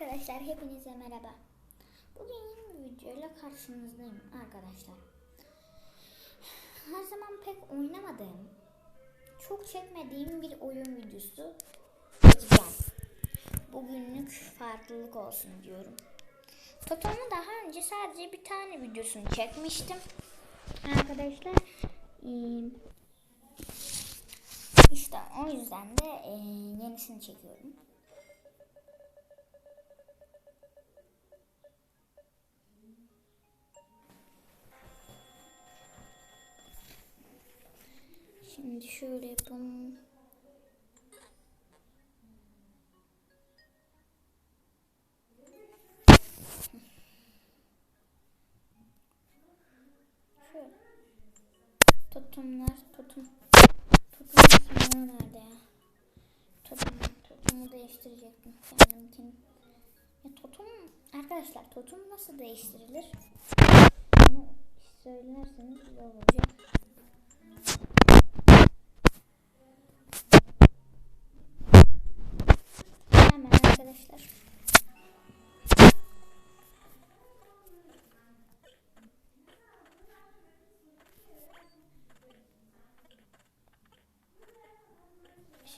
Arkadaşlar hepinize merhaba. Bugün yeni bir videoyla karşınızdayım arkadaşlar. Her zaman pek oynamadığım, çok çekmediğim bir oyun videosu çekeceğim. Bugünlük farklılık olsun diyorum. Toto'nun daha önce sadece bir tane videosunu çekmiştim. Arkadaşlar işte o yüzden de yenisini çekiyorum. Şimdi şöyle yapalım. Şöyle. Totumlar, totum. Totum sınırı nerede ya? Totum, totumu değiştirecektim kendimkini. Ya totum, arkadaşlar totum nasıl değiştirilir? Bunu söylerseniz güzel olacak.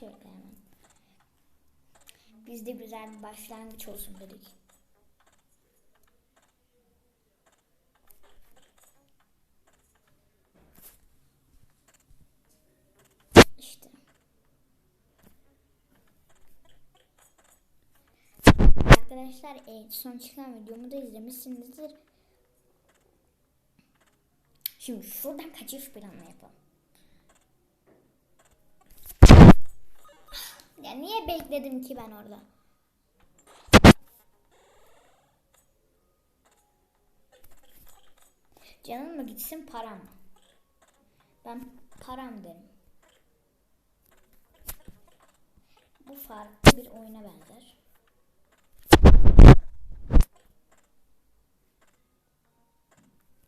Şöyle hemen. Biz de güzel bir başlangıç olsun dedik. İşte. Arkadaşlar e, son çıkan videomu da izlemişsinizdir. Şimdi şuradan kaçış planı yapalım. Ya niye bekledim ki ben orada? Canım mı gitsin param mı? Ben param derim. Bu farklı bir oyuna benzer.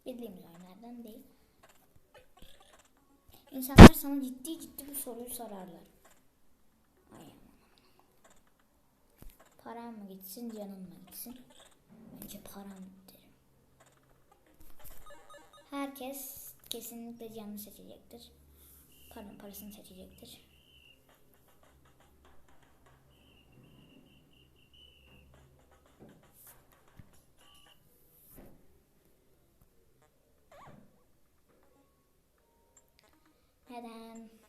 Bildiğimiz oyunlardan değil. İnsanlar sana ciddi ciddi bu soruyu sorarlar. Param mı gitsin canım mı gitsin? Bence param derim. Herkes kesinlikle canını seçecektir. Paranın parasını seçecektir. Neden?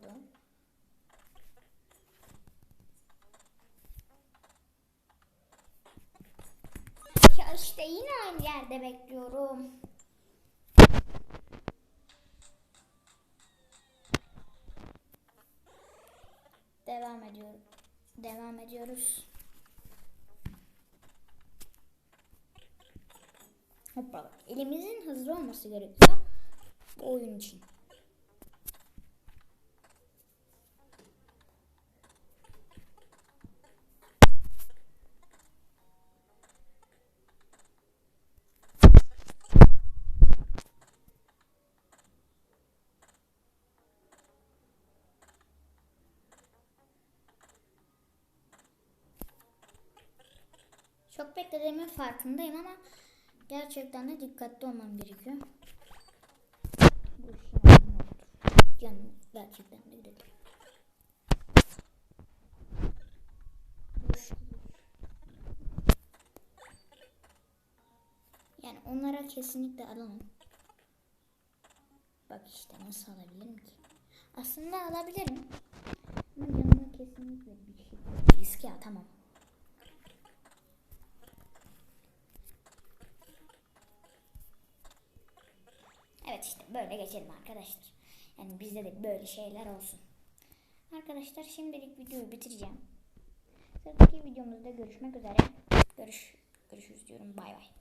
Oldu. Ya yine aynı yerde bekliyorum. Devam ediyorum. Devam ediyoruz. Hoppa. Elimizin hızlı olması gerekiyor. Bu oyun için. Çok beklediğimin farkındayım ama gerçekten de dikkatli olmam gerekiyor. Bu işin. Yani gerçekten de gidelim. Yani onlara kesinlikle alamam. Bak işte nasıl alabilirim ki? Aslında alabilirim. Ama yanıma kesinlikle bir şey. Riske atamam. Evet işte böyle geçelim arkadaşlar. Yani bizde de böyle şeyler olsun. Arkadaşlar şimdilik videoyu bitireceğim. Sıradaki videomuzda görüşmek üzere. Görüş, görüşürüz diyorum. Bay bay.